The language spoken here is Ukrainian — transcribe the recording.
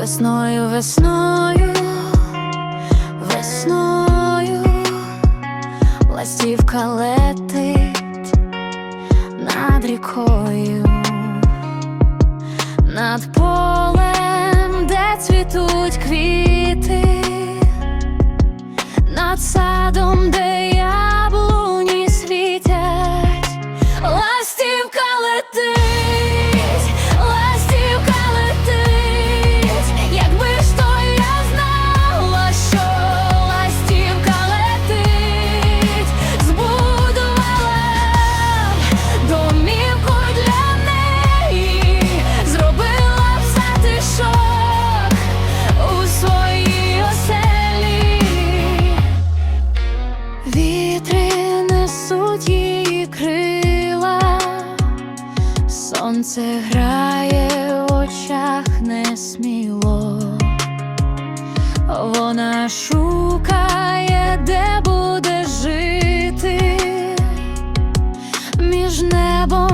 Весною, весною, весною ластівка летить над рікою, над полем, де цвітуть квіти, над садом, де Сонце грає в очах несміло, вона шукає, де буде жити між небом.